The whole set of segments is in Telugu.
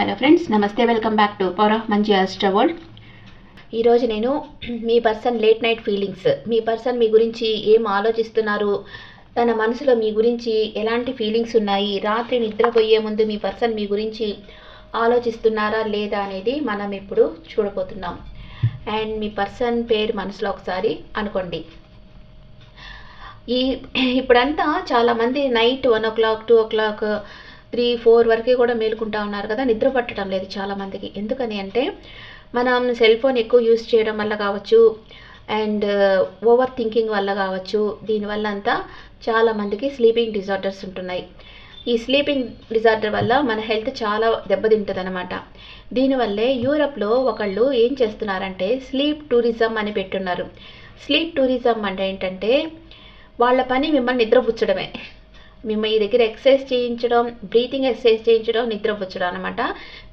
హలో ఫ్రెండ్స్ నమస్తే welcome back to power of మంచి ఆస్ట్రా వరల్డ్ ఈరోజు నేను మీ పర్సన్ లేట్ నైట్ ఫీలింగ్స్ మీ పర్సన్ మీ గురించి ఏం ఆలోచిస్తున్నారు తన మనసులో మీ గురించి ఎలాంటి ఫీలింగ్స్ ఉన్నాయి రాత్రి నిద్రపోయే ముందు మీ పర్సన్ మీ గురించి ఆలోచిస్తున్నారా లేదా అనేది మనం ఇప్పుడు చూడబోతున్నాం. అండ్ మీ పర్సన్ పేరు మనసులో ఒకసారి అనుకోండి. ఈ ఇప్పుడంతా చాలామంది night one o'clock two o'clock three four వరకు కూడా మేలుకుంటా ఉన్నారు కదా. నిద్ర పట్టడం లేదు చాలామందికి. ఎందుకని అంటే మనం సెల్ ఫోన్ ఎక్కువ యూస్ చేయడం వల్ల కావచ్చు అండ్ uh, ఓవర్ థింకింగ్ వల్ల కావచ్చు దీనివల్ల అంతా చాలామందికి స్లీపింగ్ డిజార్డర్స్ ఉంటున్నాయి. ఈ స్లీపింగ్ డిజార్డర్ వల్ల మన హెల్త్ చాలా దెబ్బతింటుంది అనమాట దీనివల్లే యూరప్లో ఒకళ్ళు ఏం చేస్తున్నారంటే స్లీప్ టూరిజం అని పెట్టున్నారు. స్లీప్ టూరిజం అంటే ఏంటంటే వాళ్ళ పని మిమ్మల్ని నిద్రపుచ్చడమే. మేము ఈ దగ్గర ఎక్సర్సైజ్ చేయించడం బ్రీతింగ్ ఎక్సర్సైజ్ చేయించడం నిద్రపుచ్చడం అనమాట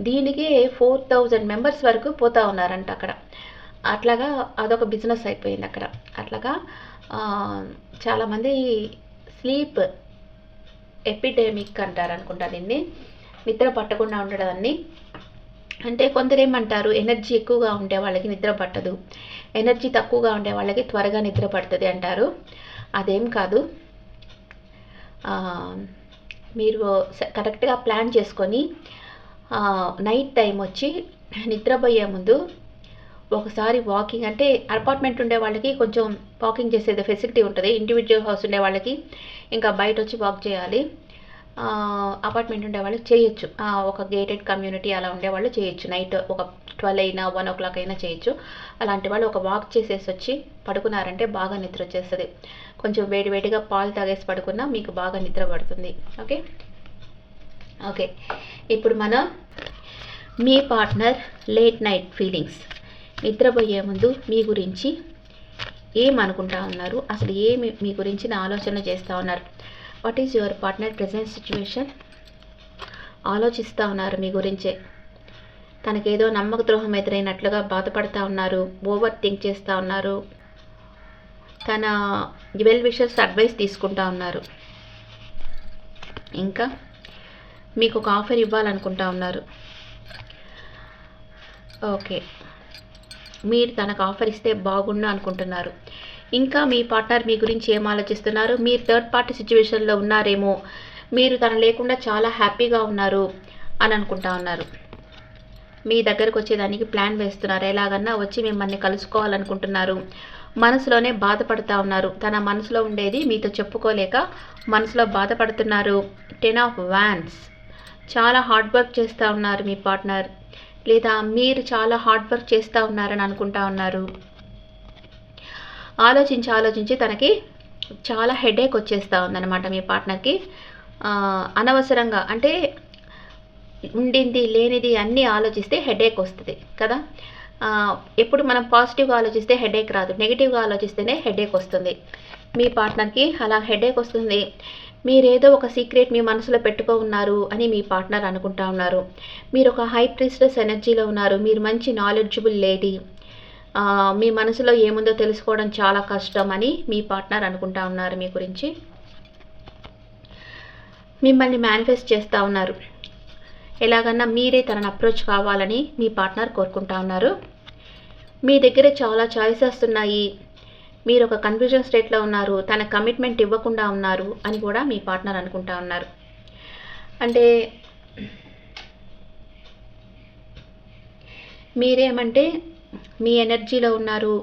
దీనికి ఫోర్ థౌజండ్ మెంబర్స్ వరకు పోతా ఉన్నారంట అక్కడ. అట్లాగా అదొక బిజినెస్ అయిపోయింది అక్కడ. అట్లాగా చాలామంది స్లీప్ ఎపిడెమిక్ అంటారు అనుకుంటా దీన్ని. నిద్ర పట్టకుండా ఉండడాన్ని. అంటే కొందరు ఏమంటారు ఎనర్జీ ఎక్కువగా ఉండే వాళ్ళకి నిద్ర పట్టదు. ఎనర్జీ తక్కువగా ఉండే వాళ్ళకి త్వరగా నిద్ర పడుతుంది అంటారు. అదేం కాదు. మీరు స- కరెక్ట్గా ప్లాన్ చేసుకొని నైట్ టైం వచ్చి నిద్రపోయే ముందు ఒకసారి వాకింగ్ అంటే అపార్ట్మెంట్ ఉండే వాళ్ళకి కొంచెం వాకింగ్ చేసేది ఫెసిలిటీ ఉంటుంది. ఇండివిజువల్ హౌస్ ఉండే వాళ్ళకి ఇంకా బయట వచ్చి వాక్ చేయాలి. అపార్ట్మెంట్ ఉండే వాళ్ళకి చేయొచ్చు. ఒక గేటెడ్ కమ్యూనిటీ అలా ఉండే వాళ్ళు చేయొచ్చు. నైట్ ఒక ట్వెల్వ్ అయినా వన్ ఓ క్లాక్ అయినా చేయొచ్చు. అలాంటి వాళ్ళు ఒక వాక్ చేసేసి వచ్చి పడుకున్నారంటే బాగా నిద్ర వచ్చేస్తుంది. కొంచెం వేడి వేడిగా పాలు తాగేసి పడుకున్నా మీకు బాగా నిద్ర పడుతుంది. ఓకే? ఓకే. ఇప్పుడు మనం మీ పార్ట్నర్ లేట్ నైట్ ఫీలింగ్స్. నిద్రపోయే ముందు మీ గురించి ఏమనుకుంటా ఉన్నారు? అసలు ఏమి మీ గురించి ఆలోచన చేస్తూ ఉన్నారు? What is your partner present situation ఆలోచిస్తూ ఉన్నారు మీ గురించే. తనకేదో నమ్మక ద్రోహం ఎదురైనట్లుగా బాధపడతా ఉన్నారు. ఓవర్ థింక్ చేస్తూ ఉన్నారు. తన వెల్ విషర్స్ అడ్వైస్ తీసుకుంటా ఉన్నారు. ఇంకా మీకు ఒక ఆఫర్ ఇవ్వాలనుకుంటా ఉన్నారు. ఓకే. మీరు తనకు ఆఫర్ ఇస్తే బాగుండు అనుకుంటున్నారు. ఇంకా మీ పార్ట్నర్ మీ గురించి ఏం ఆలోచిస్తున్నారు? మీరు థర్డ్ పార్టీ సిచ్యువేషన్లో ఉన్నారేమో మీరు తన లేకుండా చాలా హ్యాపీగా ఉన్నారు అని అనుకుంటా ఉన్నారు. మీ దగ్గరకు వచ్చేదానికి ప్లాన్ వేస్తున్నారు? ఎలాగన్నా వచ్చి మిమ్మల్ని కలుసుకోవాలనుకుంటున్నారు. మనసులోనే బాధపడుతూ ఉన్నారు. తన మనసులో ఉండేది మీతో చెప్పుకోలేక మనసులో బాధపడుతున్నారు. టెన్ ఆఫ్ వ్యాన్స్ చాలా హార్డ్ వర్క్ చేస్తూ ఉన్నారు మీ పార్ట్నర్. లేదా మీరు చాలా హార్డ్ వర్క్ చేస్తూ ఉన్నారని అనుకుంటా ఉన్నారు. ఆలోచించి ఆలోచించి తనకి చాలా హెడేక్ వచ్చేస్తూ ఉందన్నమాట మీ పార్ట్నర్కి. అనవసరంగా అంటే ఉండింది లేనిది అన్నీ ఆలోచిస్తే హెడేక్ వస్తుంది కదా. ఎప్పుడు మనం పాజిటివ్గా ఆలోచిస్తే హెడేక్ రాదు. నెగిటివ్గా ఆలోచిస్తేనే హెడేక్ వస్తుంది. మీ పార్ట్నర్కి అలా హెడేక్ వస్తుంది. మీరేదో ఒక సీక్రెట్ మీ మనసులో పెట్టుకో ఉన్నారు అని మీ పార్ట్నర్ అనుకుంటా ఉన్నారు. మీరు ఒక హై ప్రిస్టెస్ ఎనర్జీలో ఉన్నారు. మీరు మంచి నాలెడ్జబుల్ లేడీ. మీ మనసులో ఏముందో తెలుసుకోవడం చాలా కష్టం అని మీ పార్ట్నర్ అనుకుంటా ఉన్నారు మీ గురించి. మిమ్మల్ని మేనిఫెస్ట్ చేస్తూ ఉన్నారు. ఎలాగన్నా మీరే తనని అప్రోచ్ కావాలని మీ పార్ట్నర్ కోరుకుంటా ఉన్నారు. మీ దగ్గర చాలా చాయిసెస్ ఉన్నాయి మీరు ఒక కన్ఫ్యూజన్ స్టేట్లో ఉన్నారు. తన కమిట్మెంట్ ఇవ్వకుండా ఉన్నారు అని కూడా మీ పార్ట్నర్ అనుకుంటా ఉన్నారు. అంటే మీరేమంటే మీ ఎనర్జీలో ఉన్నారు.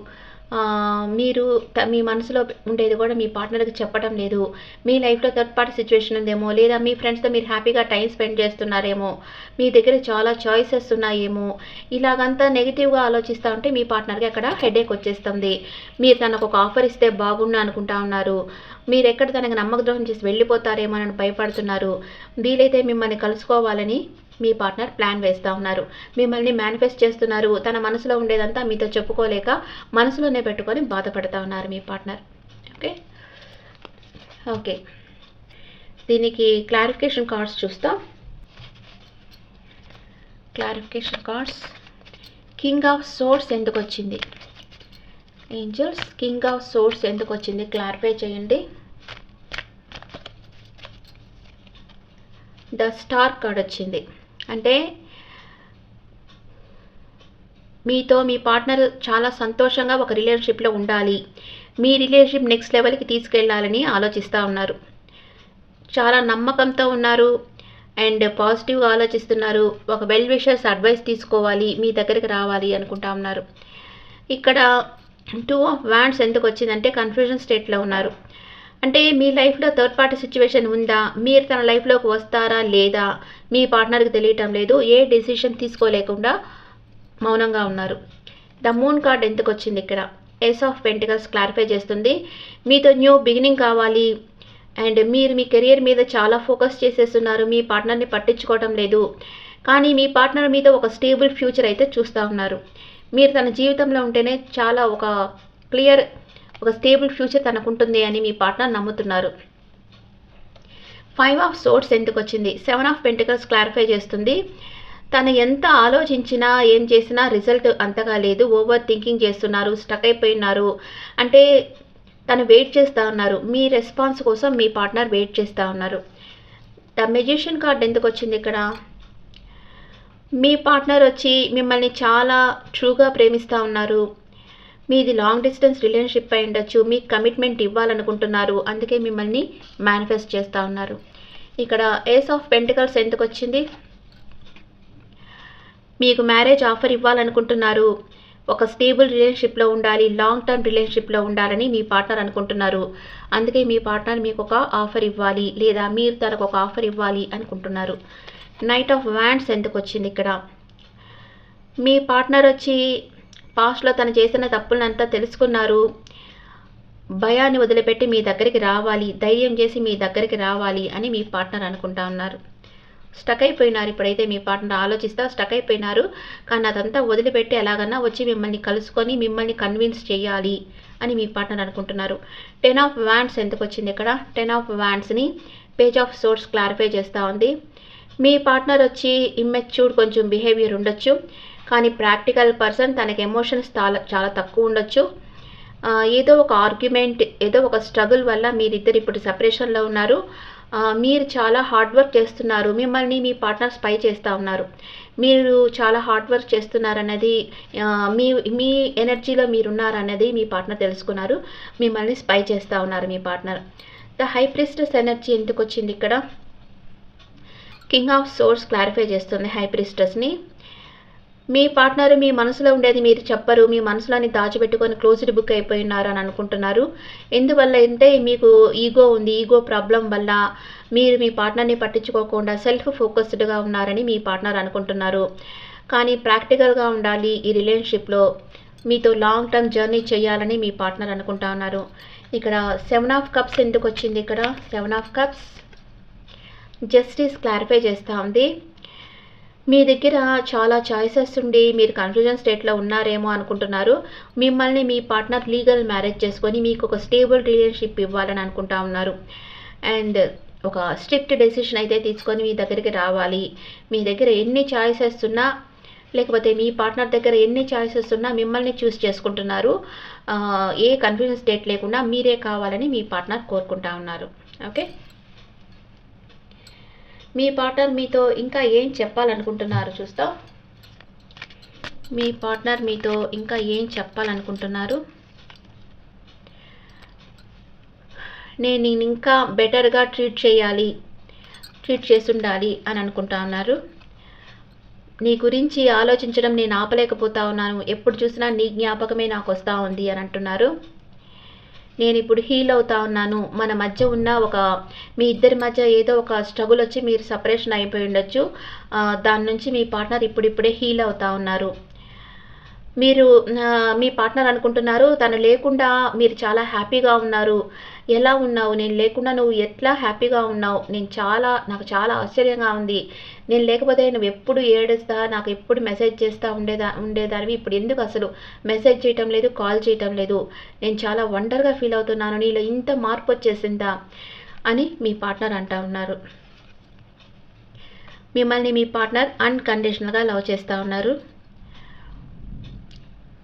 మీరు మీ మనసులో ఉండేది కూడా మీ పార్ట్నర్కి చెప్పడం లేదు. మీ లైఫ్లో థర్డ్ పార్టీ సిచ్యువేషన్ ఉందేమో లేదా మీ ఫ్రెండ్స్తో మీరు హ్యాపీగా టైం స్పెండ్ చేస్తున్నారేమో మీ దగ్గర చాలా చాయిసెస్ ఉన్నాయేమో ఇలాగంతా నెగిటివ్గా ఆలోచిస్తూ ఉంటే మీ పార్ట్నర్కి అక్కడ హెడేక్ వచ్చేస్తుంది. మీరు తనకు ఒక ఆఫర్ ఇస్తే బాగుండు అనుకుంటా ఉన్నారు. మీరు ఎక్కడ తనకు నమ్మకద్రోహం చేసి వెళ్ళిపోతారేమో అని భయపడుతున్నారు. వీలైతే మిమ్మల్ని కలుసుకోవాలని మీ పార్ట్నర్ ప్లాన్ వేస్తూ ఉన్నారు. మిమ్మల్ని మేనిఫెస్ట్ చేస్తున్నారు. తన మనసులో ఉండేదంతా మీతో చెప్పుకోలేక మనసులోనే పెట్టుకొని బాధపడుతూ ఉన్నారు మీ పార్ట్నర్ ఓకే ఓకే దీనికి క్లారిఫికేషన్ కార్డ్స్ చూస్తాం. Clarification cards king of swords ఎందుకు వచ్చింది? ఏంజల్స్ కింగ్ ఆఫ్ సోర్స్ ఎందుకు వచ్చింది? క్లారిఫై చేయండి. ద స్టార్ కార్డ్ వచ్చింది. అంటే మీతో మీ పార్ట్నర్ చాలా సంతోషంగా ఒక రిలేషన్షిప్లో ఉండాలి. మీ రిలేషన్షిప్ నెక్స్ట్ లెవెల్కి తీసుకెళ్ళాలని ఆలోచిస్తూ ఉన్నారు. చాలా నమ్మకంతో ఉన్నారు అండ్ పాజిటివ్గా ఆలోచిస్తున్నారు. ఒక వెల్ విషర్స్ అడ్వైస్ తీసుకోవాలి మీ దగ్గరికి రావాలి అనుకుంటా ఉన్నారు. ఇక్కడ టూ ఆఫ్ వ్యాండ్స్ ఎందుకు వచ్చిందంటే కన్ఫ్యూజన్ స్టేట్లో ఉన్నారు. అంటే మీ లైఫ్లో థర్డ్ పార్టీ సిచ్యువేషన్ ఉందా? మీరు తన లైఫ్లోకి వస్తారా లేదా? మీ పార్ట్నర్కి తెలియటం లేదు. ఏ డెసిషన్ తీసుకోలేకుండా మౌనంగా ఉన్నారు. ద మూన్ కార్డ్ ఎందుకు వచ్చింది ఇక్కడ? ఎస్ ఆఫ్ పెంటికల్స్ క్లారిఫై చేస్తుంది. మీతో న్యూ బిగినింగ్ కావాలి. అండ్ మీరు మీ కెరియర్ మీద చాలా ఫోకస్ చేసేస్తున్నారు. మీ పార్ట్నర్ని పట్టించుకోవడం లేదు. కానీ మీ పార్ట్నర్ మీద ఒక స్టేబుల్ ఫ్యూచర్ అయితే చూస్తూ ఉన్నారు. మీరు తన జీవితంలో ఉంటేనే చాలా ఒక క్లియర్ ఒక స్టేబుల్ ఫ్యూచర్ తనకుంటుంది అని మీ పార్ట్నర్ నమ్ముతున్నారు. ఫైవ్ ఆఫ్ సోర్ట్స్ ఎందుకు వచ్చింది సెవెన్ ఆఫ్ పెంటికల్స్ క్లారిఫై చేస్తుంది. తను ఎంత ఆలోచించినా ఏం చేసినా రిజల్ట్ అంతగా లేదు. ఓవర్ థింకింగ్ చేస్తున్నారు స్టక్ అయిపోయినారు. అంటే తను వెయిట్ చేస్తూ ఉన్నారు. మీ రెస్పాన్స్ కోసం మీ పార్ట్నర్ వెయిట్ చేస్తూ ఉన్నారు. ద మెజిషియన్ కార్డ్ ఎందుకు వచ్చింది ఇక్కడ? మీ పార్ట్నర్ వచ్చి మిమ్మల్ని చాలా ట్రూగా ప్రేమిస్తూ ఉన్నారు. మీది లాంగ్ డిస్టెన్స్ రిలేషన్షిప్ అయి ఉండొచ్చు. మీకు కమిట్మెంట్ ఇవ్వాలనుకుంటున్నారు. అందుకే మిమ్మల్ని మేనిఫెస్ట్ చేస్తూ ఉన్నారు. ఇక్కడ ఏస్ ఆఫ్ పెంటికల్స్ ఎందుకు వచ్చింది? మీకు మ్యారేజ్ ఆఫర్ ఇవ్వాలనుకుంటున్నారు. ఒక స్టేబుల్ రిలేషన్షిప్లో ఉండాలి లాంగ్ టర్మ్ రిలేషన్షిప్లో ఉండాలని మీ పార్ట్నర్ అనుకుంటున్నారు. అందుకే మీ పార్ట్నర్ మీకు ఒక ఆఫర్ ఇవ్వాలి లేదా మీరు తనకు ఒక ఆఫర్ ఇవ్వాలి అనుకుంటున్నారు. నైట్ ఆఫ్ వ్యాండ్స్ ఎందుకు వచ్చింది ఇక్కడ? మీ పార్ట్నర్ వచ్చి పాస్ట్లో తను చేసిన తప్పులంతా తెలుసుకున్నారు. భయాన్ని వదిలిపెట్టి మీ దగ్గరికి రావాలి ధైర్యం చేసి మీ దగ్గరికి రావాలి అని మీ పార్ట్నర్ అనుకుంటా ఉన్నారు. స్టక్ అయిపోయినారు ఇప్పుడైతే మీ పార్ట్నర్ ఆలోచిస్తా స్టక్ అయిపోయినారు. కానీ అదంతా వదిలిపెట్టి ఎలాగన్నా వచ్చి మిమ్మల్ని కలుసుకొని మిమ్మల్ని కన్విన్స్ చేయాలి అని మీ పార్ట్నర్ అనుకుంటున్నారు. టెన్ ఆఫ్ వ్యాండ్స్ ఎందుకు వచ్చింది ఇక్కడ? టెన్ ఆఫ్ వ్యాండ్స్ని పేజ్ ఆఫ్ సోర్స్ క్లారిఫై చేస్తూ ఉంది. మీ పార్ట్నర్ వచ్చి ఇమ్మెచ్యూర్డ్ కొంచెం బిహేవియర్ ఉండొచ్చు. కానీ ప్రాక్టికల్ పర్సన్ తనకి ఎమోషన్స్ చాలా చాలా తక్కువ ఉండొచ్చు. ఏదో ఒక ఆర్గ్యుమెంట్ ఏదో ఒక స్ట్రగుల్ వల్ల మీరిద్దరు ఇప్పుడు సపరేషన్లో ఉన్నారు. మీరు చాలా హార్డ్ వర్క్ చేస్తున్నారు. మిమ్మల్ని మీ పార్ట్నర్ స్పై చేస్తూ ఉన్నారు. మీరు చాలా హార్డ్ వర్క్ చేస్తున్నారన్నది మీ మీ ఎనర్జీలో మీరున్నారన్నది మీ పార్ట్నర్ తెలుసుకున్నారు. మిమ్మల్ని స్పై చేస్తూ ఉన్నారు మీ partner. The high priestess energy ఎందుకు వచ్చింది ఇక్కడ? కింగ్ ఆఫ్ సోర్స్ క్లారిఫై చేస్తుంది హై ప్రిస్టెస్ని. మీ పార్ట్నర్ మీ మనసులో ఉండేది మీరు చెప్పరు మీ మనసులోని దాచిపెట్టుకొని క్లోజ్డ్ బుక్ అయిపోయినారు అని అనుకుంటున్నారు. ఎందువల్ల అంటే మీకు ఈగో ఉంది ఈగో ప్రాబ్లం వల్ల మీరు మీ పార్ట్నర్ని పట్టించుకోకుండా సెల్ఫ్ ఫోకస్డ్గా ఉన్నారని మీ పార్ట్నర్ అనుకుంటున్నారు. కానీ ప్రాక్టికల్గా ఉండాలి ఈ రిలేషన్షిప్లో. మీతో లాంగ్ టర్మ్ జర్నీ చేయాలని మీ పార్ట్నర్ అనుకుంటా ఉన్నారు. ఇక్కడ సెవెన్ ఆఫ్ కప్స్ ఎందుకు వచ్చింది ఇక్కడ? Seven of cups. Justice clarify చేస్తూ ఉంది. మీ దగ్గర చాలా చాయిసెస్ ఉండి మీరు కన్ఫ్యూజన్ స్టేట్లో ఉన్నారేమో అనుకుంటున్నారు. మిమ్మల్ని మీ పార్ట్నర్ లీగల్ మ్యారేజ్ చేసుకొని మీకు ఒక స్టేబుల్ రిలేషన్షిప్ ఇవ్వాలని అనుకుంటా ఉన్నారు. అండ్ ఒక స్ట్రిక్ట్ డెసిషన్ అయితే తీసుకొని మీ దగ్గరికి రావాలి. మీ దగ్గర ఎన్ని చాయిసెస్ ఉన్నా లేకపోతే మీ పార్ట్నర్ దగ్గర ఎన్ని చాయిసెస్ ఉన్నా మిమ్మల్ని చూస్ చేసుకుంటున్నారు. ఏ కన్ఫ్యూజన్ స్టేట్ లేకుండా మీరే కావాలని మీ పార్ట్నర్ కోరుకుంటా ఉన్నారు. ఓకే మీ పార్ట్నర్ మీతో ఇంకా ఏం చెప్పాలనుకుంటున్నారు చూస్తాం. మీ పార్ట్నర్ మీతో ఇంకా ఏం చెప్పాలనుకుంటున్నారు? నేను ఇంకా బెటర్గా ట్రీట్ చేయాలి ట్రీట్ చేసి ఉండాలి అని అనుకుంటా ఉన్నారు. నీ గురించి ఆలోచించడం నేను ఆపలేకపోతా ఉన్నాను. ఎప్పుడు చూసినా నీ జ్ఞాపకమే నాకు వస్తూ ఉంది అని అంటున్నారు. నేను ఇప్పుడు హీల్ అవుతా ఉన్నాను. మన మధ్య ఉన్న ఒక మీ ఇద్దరి మధ్య ఏదో ఒక స్ట్రగుల్ వచ్చి మీరు సపరేషన్ అయిపోయి ఉండొచ్చు. దాని నుంచి మీ పార్ట్నర్ ఇప్పుడిప్పుడే హీల్ అవుతా ఉన్నారు. మీరు మీ పార్ట్నర్ అనుకుంటున్నారు. తను లేకుండా మీరు చాలా హ్యాపీగా ఉన్నారు. ఎలా ఉన్నావు? నేను లేకుండా నువ్వు ఎట్లా హ్యాపీగా ఉన్నావు? నేను చాలా నాకు చాలా ఆశ్చర్యంగా ఉంది. నేను లేకపోతే నువ్వు ఎప్పుడు ఏడుస్తా? నాకు ఎప్పుడు మెసేజ్ చేస్తూ ఉండేదా ఉండేదానివి? ఇప్పుడు ఎందుకు అసలు మెసేజ్ చేయటం లేదు కాల్ చేయటం లేదు? నేను చాలా వండర్గా ఫీల్ అవుతున్నాను. నీలో ఇంత మార్పు వచ్చేసిందా? అని మీ పార్ట్నర్ అంటా ఉన్నారు. మిమ్మల్ని మీ పార్ట్నర్ అన్కండిషనల్గా లవ్ చేస్తూ ఉన్నారు.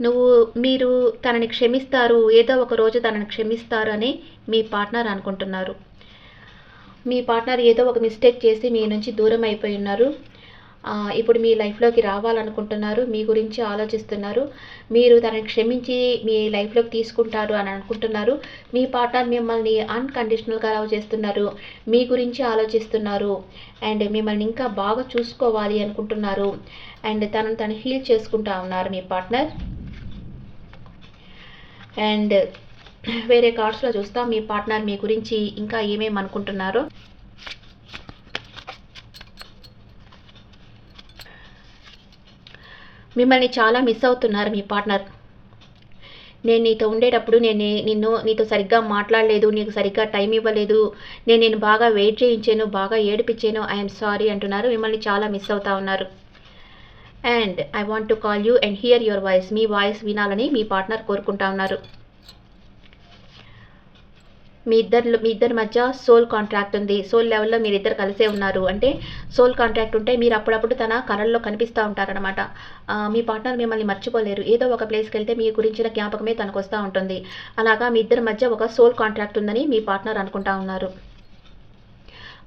నువ్వు మీరు తనని క్షమిస్తారు ఏదో ఒక రోజు తనని క్షమిస్తారు అని మీ పార్ట్నర్ అనుకుంటున్నారు. మీ పార్ట్నర్ ఏదో ఒక మిస్టేక్ చేసి మీ నుంచి దూరం అయిపోయి ఉన్నారు. ఇప్పుడు మీ లైఫ్లోకి రావాలనుకుంటున్నారు మీ గురించి ఆలోచిస్తున్నారు. మీరు తనని క్షమించి మీ లైఫ్లోకి తీసుకుంటారు అని అనుకుంటున్నారు. మీ పార్ట్నర్ మిమ్మల్ని అన్కండిషనల్గా లవ్ చేస్తున్నారు మీ గురించి ఆలోచిస్తున్నారు. అండ్ మిమ్మల్ని ఇంకా బాగా చూసుకోవాలి అనుకుంటున్నారు. అండ్ తనను తను హీల్ చేసుకుంటా ఉన్నారు మీ పార్ట్నర్. అండ్ వేరే కార్డ్స్లో చూస్తాం. మీ పార్ట్నర్ మీ గురించి ఇంకా ఏమేమి అనుకుంటున్నారో? మిమ్మల్ని చాలా మిస్ అవుతున్నారు మీ పార్ట్నర్. నేను నీతో ఉండేటప్పుడు నేను నిన్ను నీతో సరిగ్గా మాట్లాడలేదు నీకు సరిగ్గా టైం ఇవ్వలేదు నేను నేను బాగా వెయిట్ చేయించాను బాగా ఏడిపించాను ఐఎమ్ సారీ అంటున్నారు. మిమ్మల్ని చాలా మిస్ అవుతా ఉన్నారు. And I want to call you and hear your voice me voice వినాలని మీ పార్ట్నర్ కోరుకుంటా ఉన్నారు. మీ ఇద్దరు మీ ఇద్దరి మధ్య సోల్ కాంట్రాక్ట్ ఉంది. సోల్ లెవెల్లో మీరు ఇద్దరు కలిసే ఉన్నారు. అంటే సోల్ కాంట్రాక్ట్ ఉంటే మీరు అప్పుడప్పుడు తన కళల్లో కనిపిస్తూ ఉంటారనమాట మీ పార్ట్నర్ మిమ్మల్ని మర్చిపోలేరు. ఏదో ఒక ప్లేస్కి వెళ్తే మీ గురించిన జ్ఞాపకమే తనకు వస్తూ ఉంటుంది. అలాగా మీ ఇద్దరి మధ్య ఒక సోల్ కాంట్రాక్ట్ ఉందని మీ పార్ట్నర్ అనుకుంటా ఉన్నారు.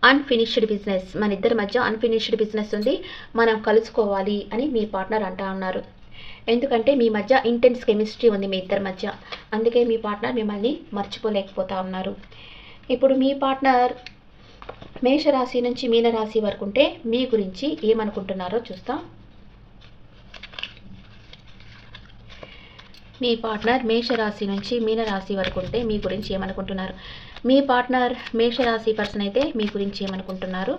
అన్ఫినిష్డ్ బిజినెస్ మన ఇద్దరి మధ్య అన్ఫినిష్డ్ బిజినెస్ ఉంది. మనం కలుసుకోవాలి అని మీ పార్ట్నర్ అంటా ఉన్నారు. ఎందుకంటే మీ మధ్య ఇంటెన్స్ కెమిస్ట్రీ ఉంది మీ ఇద్దరి మధ్య. అందుకే మీ పార్ట్నర్ మిమ్మల్ని మర్చిపోలేకపోతా ఉన్నారు. ఇప్పుడు మీ పార్ట్నర్ మేషరాశి నుంచి మీనరాశి వరకు ఉంటే మీ గురించి ఏమనుకుంటున్నారో చూస్తాం. మీ పార్ట్నర్ మేషరాశి నుంచి మీనరాశి వరకు ఉంటే మీ గురించి ఏమనుకుంటున్నారు? మీ పార్ట్నర్ మేషరాశి పర్సన్ అయితే మీ గురించి ఏమనుకుంటున్నారు?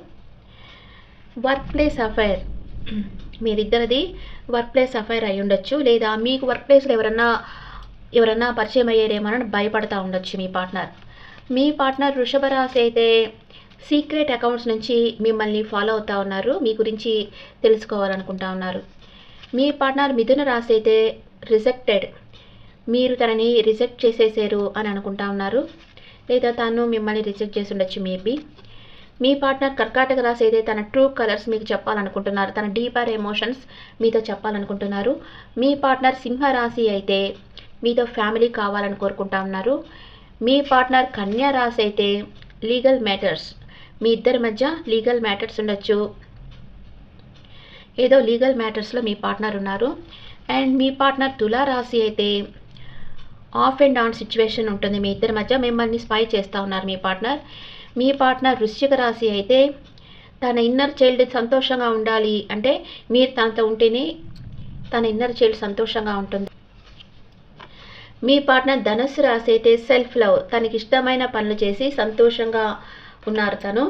Workplace affair. మీరిద్దరిది workplace affair అయి ఉండొచ్చు. లేదా మీకు వర్క్ ప్లేస్లో ఎవరన్నా ఎవరన్నా పరిచయం అయ్యారేమోనని భయపడతా ఉండొచ్చు మీ పార్ట్నర్. మీ పార్ట్నర్ వృషభ రాశి అయితే సీక్రెట్ అకౌంట్స్ నుంచి మిమ్మల్ని ఫాలో అవుతా ఉన్నారు. మీ గురించి తెలుసుకోవాలనుకుంటా ఉన్నారు. మీ పార్ట్నర్ మిథున రాశి అయితే రిజెక్టెడ్. మీరు తనని రిజెక్ట్ చేసేసారు అని అనుకుంటా ఉన్నారు. లేదా తను మిమ్మల్ని రిజెక్ట్ చేసి ఉండొచ్చు మేబీ మీ పార్ట్నర్ కర్కాటక రాశి అయితే తన ట్రూ కలర్స్ మీకు చెప్పాలనుకుంటున్నారు తన డీపర్ ఎమోషన్స్ మీతో చెప్పాలనుకుంటున్నారు. మీ పార్ట్నర్ సింహ రాశి అయితే మీతో ఫ్యామిలీ కావాలని కోరుకుంటా ఉన్నారు. మీ పార్ట్నర్ కన్యా రాశి అయితే లీగల్ మ్యాటర్స్ మీ ఇద్దరి మధ్య లీగల్ మ్యాటర్స్ ఉండొచ్చు. ఏదో లీగల్ మ్యాటర్స్లో మీ పార్ట్నర్ ఉన్నారు. అండ్ మీ పార్ట్నర్ తులా రాశి అయితే ఆఫ్ అండ్ ఆన్ సిచ్యువేషన్ ఉంటుంది మీ ఇద్దరి మధ్య. మిమ్మల్ని స్పై చేస్తూ ఉన్నారు మీ పార్ట్నర్. మీ పార్ట్నర్ వృశ్చిక రాశి అయితే తన ఇన్నర్ చైల్డ్ సంతోషంగా ఉండాలి అంటే మీరు తనతో ఉంటేనే తన ఇన్నర్ చైల్డ్ సంతోషంగా ఉంటుంది. మీ పార్ట్నర్ ధనస్సు రాశి అయితే సెల్ఫ్ లవ్ తనకి ఇష్టమైన పనులు చేసి సంతోషంగా ఉన్నారు తను.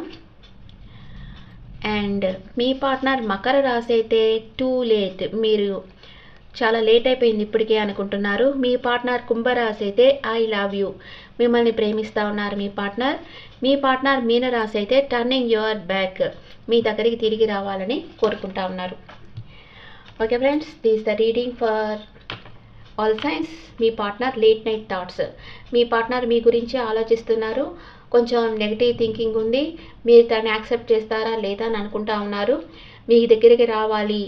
అండ్ మీ పార్ట్నర్ మకర రాశి అయితే టూ లేట్ మీరు చాలా లేట్ అయిపోయింది ఇప్పటికే అనుకుంటున్నారు. మీ పార్ట్నర్ కుంభరాశి అయితే ఐ లవ్ యూ మిమ్మల్ని ప్రేమిస్తూ ఉన్నారు మీ పార్ట్నర్ మీ పార్ట్నర్ మీనరాశి అయితే టర్నింగ్ యువర్ బ్యాక్ మీ దగ్గరికి తిరిగి రావాలని కోరుకుంటా ఉన్నారు. Okay friends this the reading for all signs me partner late night thoughts మీ పార్ట్నర్ మీ గురించి ఆలోచిస్తున్నారు. కొంచెం నెగిటివ్ థింకింగ్ ఉంది. మీరు తను యాక్సెప్ట్ చేస్తారా లేదా అని అనుకుంటా ఉన్నారు. మీ దగ్గరికి రావాలి.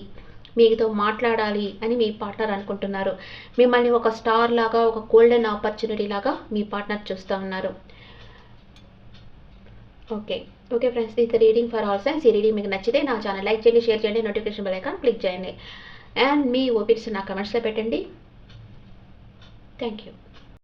మీతో మాట్లాడాలి అని మీ పార్ట్నర్ అనుకుంటున్నారు. మిమ్మల్ని ఒక స్టార్ లాగా ఒక గోల్డెన్ ఆపర్చునిటీ లాగా మీ పార్ట్నర్ చూస్తూ ఉన్నారు. ఓకే. ఓకే ఫ్రెండ్స్ ఇది రీడింగ్ ఫర్ ఆల్ సైన్స్ ఈ రీడింగ్ మీకు నచ్చితే నా ఛానల్ లైక్ చేయండి షేర్ చేయండి నోటిఫికేషన్ బెల్ ఐకాన్ క్లిక్ చేయండి. అండ్ మీ ఒపీనియన్స్ నా కమెంట్స్లో పెట్టండి. Thank you